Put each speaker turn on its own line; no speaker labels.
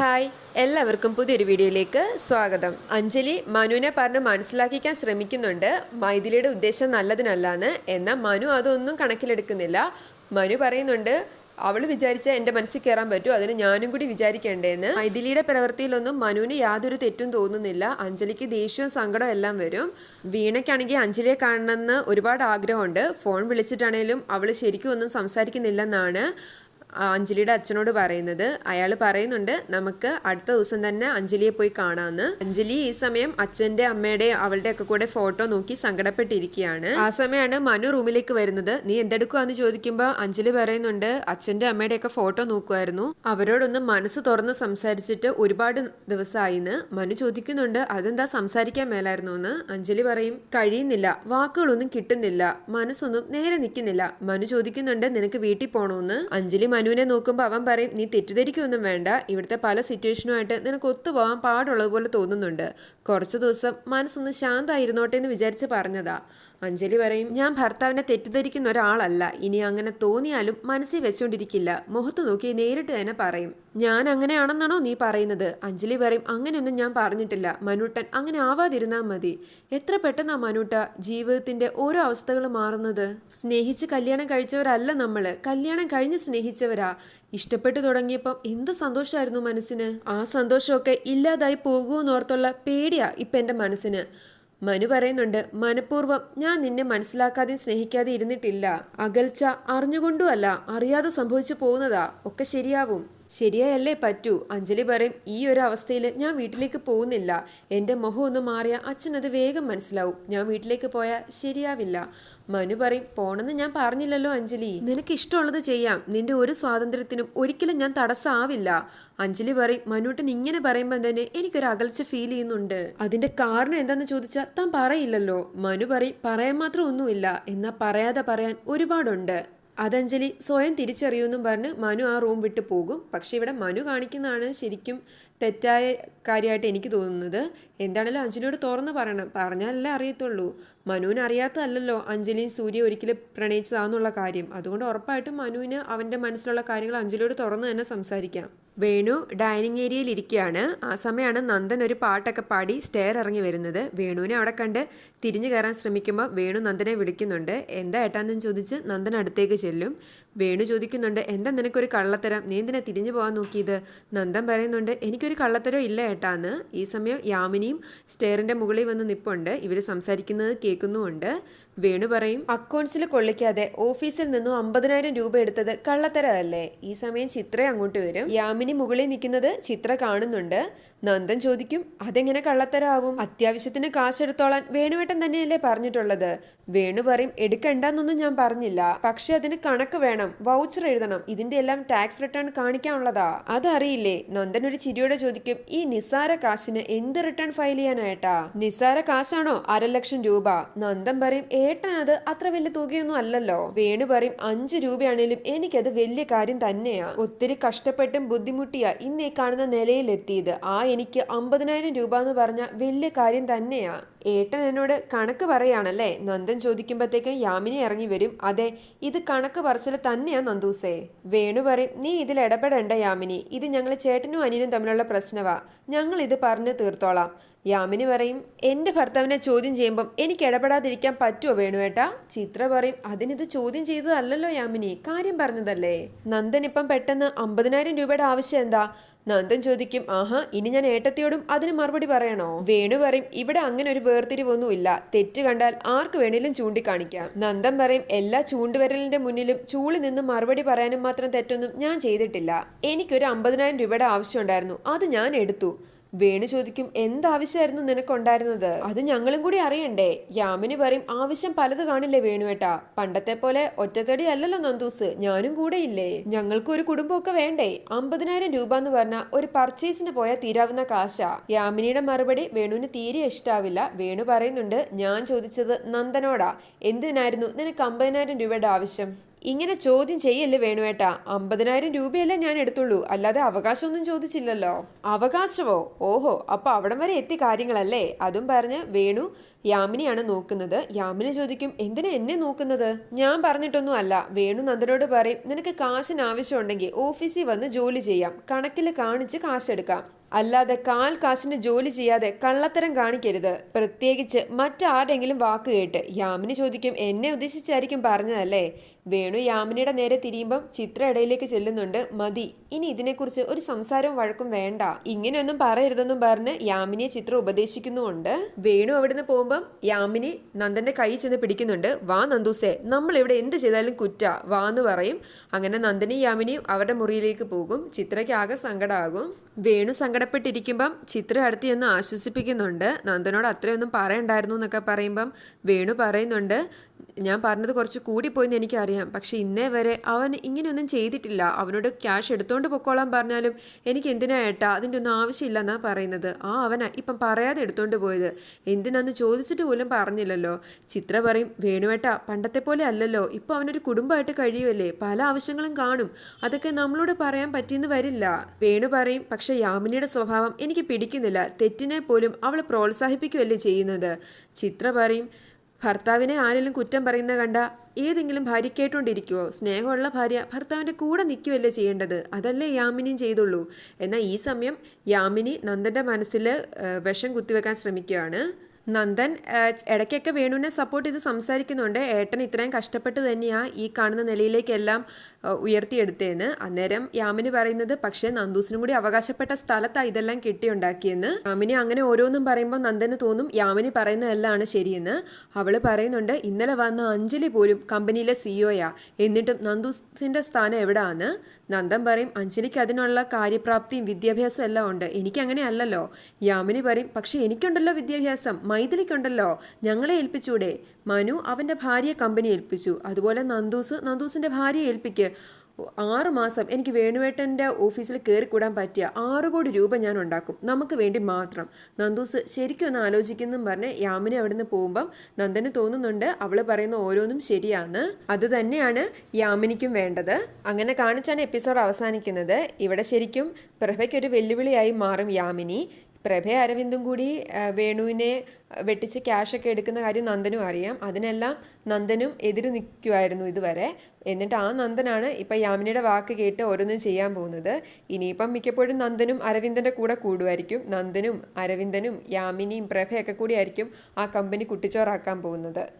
Hi എല്ലാവർക്കും പുതിയൊരു വീഡിയോയിലേക്ക് സ്വാഗതം. അഞ്ജലി മനുവിനെ പറഞ്ഞ് മനസ്സിലാക്കിക്കാൻ ശ്രമിക്കുന്നുണ്ട്. മൈഥിലിയുടെ ഉദ്ദേശം നല്ലതിനല്ലാന്ന്. എന്നാൽ മനു അതൊന്നും കണക്കിലെടുക്കുന്നില്ല. മനു പറയുന്നുണ്ട് അവൾ വിചാരിച്ച എന്റെ മനസ്സിൽ കയറാൻ പറ്റും അതിന് ഞാനും കൂടി വിചാരിക്കേണ്ടേന്ന്. മൈഥിലിയുടെ പ്രവൃത്തിയിലൊന്നും മനുവിന് യാതൊരു തെറ്റും തോന്നുന്നില്ല. അഞ്ജലിക്ക് ദേഷ്യവും സങ്കടവും എല്ലാം വരും. വീണയ്ക്കാണെങ്കിൽ അഞ്ജലിയെ കാണണമെന്ന് ഒരുപാട് ആഗ്രഹമുണ്ട്. ഫോൺ വിളിച്ചിട്ടാണേലും അവൾ ശരിക്കും ഒന്നും സംസാരിക്കുന്നില്ലെന്നാണ്. അഞ്ജലിയുടെ അച്ഛനോട് പറയുന്നത്. അയാൾ പറയുന്നുണ്ട് നമുക്ക് അടുത്ത ദിവസം തന്നെ അഞ്ജലിയെ പോയി കാണാമെന്ന് അഞ്ജലി ഈ സമയം അച്ഛന്റെ അമ്മയുടെ അവളുടെ ഒക്കെ കൂടെ ഫോട്ടോ നോക്കി സങ്കടപ്പെട്ടിരിക്കുകയാണ്. ആ സമയമാണ് മനു റൂമിലേക്ക് വരുന്നത്. നീ എന്തെടുക്കുവാന്ന് ചോദിക്കുമ്പോൾ അഞ്ജലി പറയുന്നുണ്ട് അച്ഛന്റെ അമ്മയുടെ ഒക്കെ ഫോട്ടോ നോക്കുമായിരുന്നു അവരോടൊന്ന് മനസ്സ് തുറന്ന് സംസാരിച്ചിട്ട് ഒരുപാട് ദിവസമായിന്ന് മനു ചോദിക്കുന്നുണ്ട് അതെന്താ സംസാരിക്കാൻ മേലായിരുന്നു എന്ന് അഞ്ജലി പറയും കഴിയുന്നില്ല വാക്കുകളൊന്നും കിട്ടുന്നില്ല മനസ്സൊന്നും നേരെ നിൽക്കുന്നില്ല. മനു ചോദിക്കുന്നുണ്ട് നിനക്ക് വീട്ടിൽ പോകണമെന്ന് അഞ്ജലി മനുവിനെ നോക്കുമ്പോൾ അവൻ പറയും നീ തെറ്റിദ്ധരിക്കൊന്നും വേണ്ട. ഇവിടുത്തെ പല സിറ്റുവേഷനുമായിട്ട് നിനക്ക് ഒത്തുപോകാൻ പാടുള്ളതുപോലെ തോന്നുന്നുണ്ട്. കുറച്ച് ദിവസം മനസ്സൊന്ന് ശാന്തമായിരുന്നോട്ടെ എന്ന് വിചാരിച്ച് പറഞ്ഞതാ. അഞ്ജലി പറയും ഞാൻ ഭർത്താവിനെ തെറ്റിദ്ധരിക്കുന്ന ഒരാളല്ല. ഇനി അങ്ങനെ തോന്നിയാലും മനസ്സിൽ വെച്ചുകൊണ്ടിരിക്കില്ല മുഖത്ത് നോക്കി നേരിട്ട് തന്നെ പറയും. ഞാൻ അങ്ങനെയാണെന്നാണോ നീ പറയുന്നത്? അഞ്ജലി പറയും അങ്ങനെയൊന്നും ഞാൻ പറഞ്ഞിട്ടില്ല. മനുട്ടൻ അങ്ങനെ ആവാതിരുന്നാൽ മതി. എത്ര പെട്ടെന്നാ മനുട്ട ജീവിതത്തിന്റെ ഓരോ അവസ്ഥകൾ മാറുന്നത്? സ്നേഹിച്ച് കല്യാണം കഴിച്ചവരല്ല നമ്മൾ കല്യാണം കഴിഞ്ഞ് സ്നേഹിച്ചവരാ. ഇഷ്ടപ്പെട്ടു തുടങ്ങിയപ്പം എന്ത് സന്തോഷമായിരുന്നു മനസ്സിന്? ആ സന്തോഷമൊക്കെ ഇല്ലാതായി പോകുമെന്നോർത്തുള്ള പേടിയാ ഇപ്പം എന്റെ മനസ്സിന്. മനു പറയുന്നുണ്ട് മനഃപൂർവം ഞാൻ നിന്നെ മനസ്സിലാക്കാതെയും സ്നേഹിക്കാതെ ഇരുന്നിട്ടില്ല. അകൽച്ച അറിഞ്ഞുകൊണ്ടുമല്ല അറിയാതെ സംഭവിച്ചു പോകുന്നതാ. ഒക്കെ ശരിയാവും. ശരിയായല്ലേ പറ്റൂ? അഞ്ജലി പറയും ഈ ഒരു അവസ്ഥയിൽ ഞാൻ വീട്ടിലേക്ക് പോകുന്നില്ല. എന്റെ മുഖം ഒന്ന് മാറിയ അച്ഛൻ അത് വേഗം മനസ്സിലാവും. ഞാൻ വീട്ടിലേക്ക് പോയാൽ ശരിയാവില്ല. മനു പറയും പോണെന്ന് ഞാൻ പറഞ്ഞില്ലല്ലോ അഞ്ജലി. നിനക്ക് ഇഷ്ടമുള്ളത് ചെയ്യാം. നിന്റെ ഒരു സ്വാതന്ത്ര്യത്തിനും ഒരിക്കലും ഞാൻ തടസ്സമാവില്ല. അഞ്ജലി പറയും മനുട്ടൻ ഇങ്ങനെ പറയുമ്പോൾ തന്നെ എനിക്കൊരു അകൽച്ച ഫീൽ ചെയ്യുന്നുണ്ട്. അതിന്റെ കാരണം എന്താന്ന് ചോദിച്ചാൽ താൻ പറയില്ലല്ലോ. മനു പറയും പറയാൻ മാത്രം ഒന്നുമില്ല. എന്നാ പറയാതെ പറയാൻ ഒരുപാടുണ്ട്. അതഞ്ജലി സ്വയം തിരിച്ചറിയുമെന്നും പറഞ്ഞ് മനു ആ റൂം വിട്ട് പോകും. പക്ഷെ ഇവിടെ മനു കാണിക്കുന്നതാണ് ശരിക്കും തെറ്റായ കാര്യമായിട്ട് എനിക്ക് തോന്നുന്നത്. എന്താണല്ലോ അഞ്ജലിയോട് തുറന്ന് പറയണം. പറഞ്ഞാലല്ലേ അറിയത്തുള്ളൂ. മനുവിന് അറിയാത്തതല്ലല്ലോ അഞ്ജലിയും സൂര്യ ഒരിക്കലും പ്രണയിച്ചതാന്നുള്ള കാര്യം. അതുകൊണ്ട് ഉറപ്പായിട്ടും മനുവിന് അവന്റെ മനസ്സിലുള്ള കാര്യങ്ങൾ അഞ്ജലിയോട് തുറന്ന് തന്നെ സംസാരിക്കാം. വേണു ഡൈനിങ് ഏരിയയിൽ ഇരിക്കുകയാണ്. ആ സമയമാണ് നന്ദൻ ഒരു പാട്ടൊക്കെ പാടി സ്റ്റെയർ ഇറങ്ങി വരുന്നത്. വേണുവിനെ അവിടെ കണ്ട് തിരിഞ്ഞു കയറാൻ ശ്രമിക്കുമ്പോൾ വേണു നന്ദനെ വിളിക്കുന്നുണ്ട്. എന്താ ഏട്ടാന്ന് ചോദിച്ച് നന്ദൻ അടുത്തേക്ക് ചെല്ലും? വേണു ചോദിക്കുന്നുണ്ട്. എന്താ നിനക്കൊരു കള്ളത്തരം? നീ എന്തിനാ തിരിഞ്ഞു പോകാൻ നോക്കിയത്? നന്ദൻ പറയുന്നുണ്ട്. എനിക്കൊരു കള്ളത്തരം ഇല്ല ഏട്ടാന്ന്. ഈ സമയം യാമിനിയും സ്റ്റെയറിന്റെ മുകളിൽ വന്ന് നിപ്പുണ്ട്. ഇവർ സംസാരിക്കുന്നത് കേൾക്കുന്നുമുണ്ട്. വേണു പറയും അക്കൗണ്ട്സിൽ കൊള്ളിക്കാതെ ഓഫീസിൽ നിന്നും അമ്പതിനായിരം രൂപ എടുത്തത് കള്ളത്തരമല്ലേ? ഈ സമയം ചിത്ര അങ്ങോട്ട് വരും. യാമിനി മുകളിൽ നിൽക്കുന്നത് ചിത്ര കാണുന്നുണ്ട്. നന്ദൻ ചോദിക്കും അതെങ്ങനെ കള്ളത്തരാവും അത്യാവശ്യത്തിന് കാശെടുത്തോളാൻ വേണുവേട്ടൻ തന്നെയല്ലേ പറഞ്ഞിട്ടുള്ളത്? വേണു പറയും എടുക്കണ്ടെന്നൊന്നും ഞാൻ പറഞ്ഞില്ല. പക്ഷെ അതിന് കണക്ക് വേണം. വൗച്ചർ എഴുതണം. ഇതിന്റെ എല്ലാം ടാക്സ് റിട്ടേൺ കാണിക്കാനുള്ളതാ. അതറിയില്ലേ. നന്ദൻ ഒരു ചിരിയോടെ ചോദിക്കും ഈ നിസാര കാശിന് എന്ത് റിട്ടേൺ ഫയൽ ചെയ്യാനായിട്ടാ? നിസാര കാശാണോ? അര ലക്ഷം രൂപ. നന്ദൻ പറയും ഏട്ടനത് അത് അത്ര വലിയ തുകയൊന്നും അല്ലല്ലോ. വേണു പറയും അഞ്ചു രൂപയാണേലും എനിക്കത് വലിയ കാര്യം തന്നെയാ. ഒത്തിരി കഷ്ടപ്പെട്ടും ബുദ്ധിമുട്ടിയാ ഇന്ന് കാണുന്ന നിലയിലെത്തിയത്. ആ എനിക്ക് അമ്പതിനായിരം രൂപ എന്ന് പറഞ്ഞ വലിയ കാര്യം തന്നെയാ. ഏട്ടൻ എന്നോട് കണക്ക് പറയാണല്ലേ നന്ദൻ ചോദിക്കുമ്പോഴത്തേക്കും യാമിനി ഇറങ്ങി വരും. അതെ ഇത് കണക്ക് പറച്ചിൽ തന്നെയാ നന്ദൂസേ. വേണു പറയും നീ ഇതിൽ ഇടപെടണ്ട യാമിനി. ഇത് ഞങ്ങൾ ചേട്ടനും അനിയനും തമ്മിലുള്ള പ്രശ്നവാ. ഞങ്ങൾ ഇത് പറഞ്ഞു തീർത്തോളാം. യാമിനി പറയും എന്റെ ഭർത്താവിനെ ചോദ്യം ചെയ്യുമ്പം എനിക്ക് ഇടപെടാതിരിക്കാൻ പറ്റുമോ വേണുവേട്ടാ? ചിത്ര പറയും അതിനിത് ചോദ്യം ചെയ്തതല്ലല്ലോ യാമിനി കാര്യം പറഞ്ഞതല്ലേ? നന്ദൻ ഇപ്പം പെട്ടെന്ന് അമ്പതിനായിരം രൂപയുടെ ആവശ്യം എന്താ? നന്ദൻ ചോദിക്കും ആഹാ ഇനി ഞാൻ ഏട്ടത്തിയോടും അതിന് മറുപടി പറയണോ? വേണു പറയും ഇവിടെ അങ്ങനെ ഒരു വേർതിരിവൊന്നുമില്ല തെറ്റ് കണ്ടാൽ ആർക്ക് വേണേലും ചൂണ്ടിക്കാണിക്കാം. നന്ദൻ പറയും എല്ലാ ചൂണ്ടുവരലിന്റെ മുന്നിലും ചൂളി നിന്ന് മറുപടി പറയാനും മാത്രം തെറ്റൊന്നും ഞാൻ ചെയ്തിട്ടില്ല. എനിക്കൊരു അമ്പതിനായിരം രൂപയുടെ ആവശ്യമുണ്ടായിരുന്നു അത് ഞാൻ എടുത്തു. വേണു ചോദിക്കും എന്താവശ്യമായിരുന്നു നിനക്കുണ്ടായിരുന്നത്? അത് ഞങ്ങളും കൂടി അറിയണ്ടേ. യാമിനി പറയും ആവശ്യം പലത് കാണില്ലേ വേണുവേട്ടാ. പണ്ടത്തെ പോലെ ഒറ്റത്തടി അല്ലല്ലോ നന്ദൂസ്. ഞാനും കൂടെ ഇല്ലേ. ഞങ്ങൾക്ക് ഒരു കുടുംബമൊക്കെ വേണ്ടേ. അമ്പതിനായിരം രൂപ എന്ന് പറഞ്ഞ ഒരു പർച്ചേസിന് പോയാൽ തീരാവുന്ന കാശാ. യാമിനിയുടെ മറുപടി വേണുവിന് തീരെ ഇഷ്ടാവില്ല. വേണു പറയുന്നുണ്ട് ഞാൻ ചോദിച്ചത് നന്ദനോടാ. എന്തിനായിരുന്നു? നിനക്ക് അമ്പതിനായിരം രൂപയുടെ ആവശ്യം. ഇങ്ങനെ ചോദ്യം ചെയ്യല്ലേ വേണുവേട്ടാ അമ്പതിനായിരം രൂപയല്ലേ ഞാൻ എടുത്തുള്ളൂ. അല്ലാതെ അവകാശമൊന്നും ചോദിച്ചില്ലല്ലോ. അവകാശമോ? ഓഹോ അപ്പൊ അവിടം വരെ എത്തി കാര്യങ്ങളല്ലേ? അതും പറഞ്ഞ് വേണു യാമിനിയാണ് നോക്കുന്നത്. യാമിനി ചോദിക്കും എന്തിനാ എന്നെ നോക്കുന്നത്? ഞാൻ പറഞ്ഞിട്ടൊന്നും അല്ല വേണു നന്ദനോട് പറയും നിനക്ക് കാശിന് ആവശ്യമുണ്ടെങ്കിൽ ഓഫീസിൽ വന്ന് ജോലി ചെയ്യാം. കണക്കിൽ കാണിച്ച് കാശെടുക്കാം. അല്ലാതെ കാൽ കാശിന് ജോലി ചെയ്യാതെ കള്ളത്തരം കാണിക്കരുത്. പ്രത്യേകിച്ച് മറ്റാരുടെങ്കിലും വാക്ക് കേട്ട് യാമിനി ചോദിക്കും എന്നെ ഉദ്ദേശിച്ചായിരിക്കും പറഞ്ഞതല്ലേ? വേണു യാമിനിയുടെ നേരെ തിരിയുമ്പം ചിത്ര ഇടയിലേക്ക് ചെല്ലുന്നുണ്ട്. മതി ഇനി ഇതിനെക്കുറിച്ച് ഒരു സംസാരവും വഴക്കും വേണ്ട. ഇങ്ങനെയൊന്നും പറയരുതെന്നും പറഞ്ഞ് യാമിനിയെ ചിത്ര ഉപദേശിക്കുന്നുമുണ്ട്. വേണു അവിടുന്ന് പോകുമ്പം യാമിനി നന്ദന്റെ കൈ ചെന്ന് പിടിക്കുന്നുണ്ട്. വാ നന്ദൂസേ നമ്മൾ ഇവിടെ എന്ത് ചെയ്താലും കുറ്റ. വാ എന്ന് പറയും. അങ്ങനെ നന്ദനിയും യാമിനിയും അവരുടെ മുറിയിലേക്ക് പോകും. ചിത്രയ്ക്ക് ആകെ സങ്കടമാകും വേണു സങ്കടപ്പെട്ടിരിക്കുമ്പം ചിത്ര അടുത്ത് ചെന്ന് ആശ്വസിപ്പിക്കുന്നുണ്ട്. നന്ദനോട് അത്രയൊന്നും പറയണ്ടായിരുന്നു എന്നൊക്കെ പറയുമ്പം വേണു പറയുന്നുണ്ട് ഞാൻ പറഞ്ഞത് കുറച്ച് കൂടിപ്പോയെന്ന് എനിക്കറിയാം. പക്ഷെ ഇന്നേ വരെ അവൻ ഇങ്ങനെയൊന്നും ചെയ്തിട്ടില്ല. അവനോട് ക്യാഷ് എടുത്തുകൊണ്ട് പൊക്കോളാൻ പറഞ്ഞാലും എനിക്ക് എന്തിനാ ഏട്ടാ? അതിന്റെ ഒന്നും ആവശ്യമില്ല എന്നാ പറയുന്നത്. ആ അവനാ ഇപ്പം പറയാതെ എടുത്തുകൊണ്ട് പോയത്. എന്തിനാന്ന് ചോദിച്ചിട്ട് പോലും പറഞ്ഞില്ലല്ലോ. ചിത്ര പറയും വേണുവേട്ടാ പണ്ടത്തെ പോലെ അല്ലല്ലോ. ഇപ്പം അവനൊരു കുടുംബമായിട്ട് കഴിയുമല്ലേ പല ആവശ്യങ്ങളും കാണും. അതൊക്കെ നമ്മളോട് പറയാൻ പറ്റിയെന്ന് വരില്ല. വേണു പറയും പക്ഷെ യാമിനിയുടെ സ്വഭാവം എനിക്ക് പിടിക്കുന്നില്ല. തെറ്റിനെ പോലും അവൾ പ്രോത്സാഹിപ്പിക്കുകയല്ലേ ചെയ്യുന്നത്? ചിത്ര പറയും ഭർത്താവിനെ ആരെങ്കിലും കുറ്റം പറയുന്ന കണ്ട ഏതെങ്കിലും ഭാര്യ കേട്ടുകൊണ്ടിരിക്കുവോ സ്നേഹമുള്ള ഭാര്യ ഭർത്താവിന്റെ കൂടെ നിൽക്കുകയല്ലേ ചെയ്യേണ്ടത്? അതല്ലേ യാമിനിയും ചെയ്തുള്ളൂ. എന്നാൽ ഈ സമയം യാമിനി നന്ദന്റെ മനസ്സിൽ വിഷം കുത്തിവെക്കാൻ ശ്രമിക്കുകയാണ്. നന്ദൻ ഇടയ്ക്കൊക്കെ വേണുവിനെ സപ്പോർട്ട് ചെയ്ത് സംസാരിക്കുന്നുണ്ട്. ഏട്ടൻ ഇത്രയും കഷ്ടപ്പെട്ട് തന്നെയാണ് ഈ കാണുന്ന നിലയിലേക്കെല്ലാം ഏഹ്, ഉയർത്തിയെടുത്തതെന്ന് അന്നേരം യാമിനി പറയുന്നത് പക്ഷേ നന്ദൂസിനും കൂടി അവകാശപ്പെട്ട സ്ഥലത്താണ് ഇതെല്ലാം കെട്ടിയുണ്ടാക്കിയെന്ന്. യാമിനി അങ്ങനെ ഓരോന്നും പറയുമ്പോൾ നന്ദന് തോന്നും യാമിനി പറയുന്നതെല്ലാം ശരിയെന്ന്. അവൾ പറയുന്നുണ്ട് ഇന്നലെ വന്ന അഞ്ജലി പോലും കമ്പനിയിലെ സിഇഒയാ എന്നിട്ടും നന്ദൂസിന്റെ സ്ഥാനം എവിടാന്ന്? നന്ദൻ പറയും അഞ്ജലിക്ക് അതിനുള്ള കാര്യപ്രാപ്തിയും വിദ്യാഭ്യാസവും എല്ലാം ഉണ്ട്. എനിക്ക് അങ്ങനെ അല്ലല്ലോ യാമിനി പറയും പക്ഷെ എനിക്കുണ്ടല്ലോ വിദ്യാഭ്യാസം. മൈഥിലിക്കുണ്ടല്ലോ. ഞങ്ങളെ ഏൽപ്പിച്ചൂടെ. മനു അവന്റെ ഭാര്യയെ കമ്പനി ഏൽപ്പിച്ചു. അതുപോലെ നന്ദൂസ് നന്ദൂസിന്റെ ഭാര്യയെ ഏൽപ്പിക്ക്. ആറ് മാസം എനിക്ക് വേണുവേട്ടന്റെ ഓഫീസിൽ കയറിക്കൂടാൻ പറ്റിയ ആറ് കോടി രൂപ ഞാൻ ഉണ്ടാക്കും. നമുക്ക് വേണ്ടി മാത്രം. നന്ദൂസ് ശരിക്കും ഒന്ന് ആലോചിക്കുന്നും പറഞ്ഞ് യാമിനി അവിടുന്ന് പോകുമ്പം നന്ദന് തോന്നുന്നുണ്ട് അവൾ പറയുന്ന ഓരോന്നും ശരിയാണ്. അത് തന്നെയാണ് യാമിനിക്കും വേണ്ടത്. അങ്ങനെ കാണിച്ചാണ് എപ്പിസോഡ് അവസാനിക്കുന്നത്. ഇവിടെ ശരിക്കും പ്രഭയ്ക്കൊരു വെല്ലുവിളിയായി മാറും യാമിനി. പ്രഭ അരവിന്ദും കൂടി വേണുവിനെ വെട്ടിച്ച് ക്യാഷൊക്കെ എടുക്കുന്ന കാര്യം നന്ദനും അറിയാം. അതിനെല്ലാം നന്ദനും എതിര് നിൽക്കുമായിരുന്നു ഇതുവരെ. എന്നിട്ട് ആ നന്ദനാണ് ഇപ്പം യാമിനിയുടെ വാക്ക് കേട്ട് ഓരോന്നും ചെയ്യാൻ പോകുന്നത്. ഇനിയിപ്പം മിക്കപ്പോഴും നന്ദനും അരവിന്ദന്റെ കൂടെ കൂടുമായിരിക്കും. നന്ദനും അരവിന്ദനും യാമിനിയും പ്രഭയൊക്കെ കൂടിയായിരിക്കും ആ കമ്പനി കുട്ടിച്ചോറാക്കാൻ പോകുന്നത്.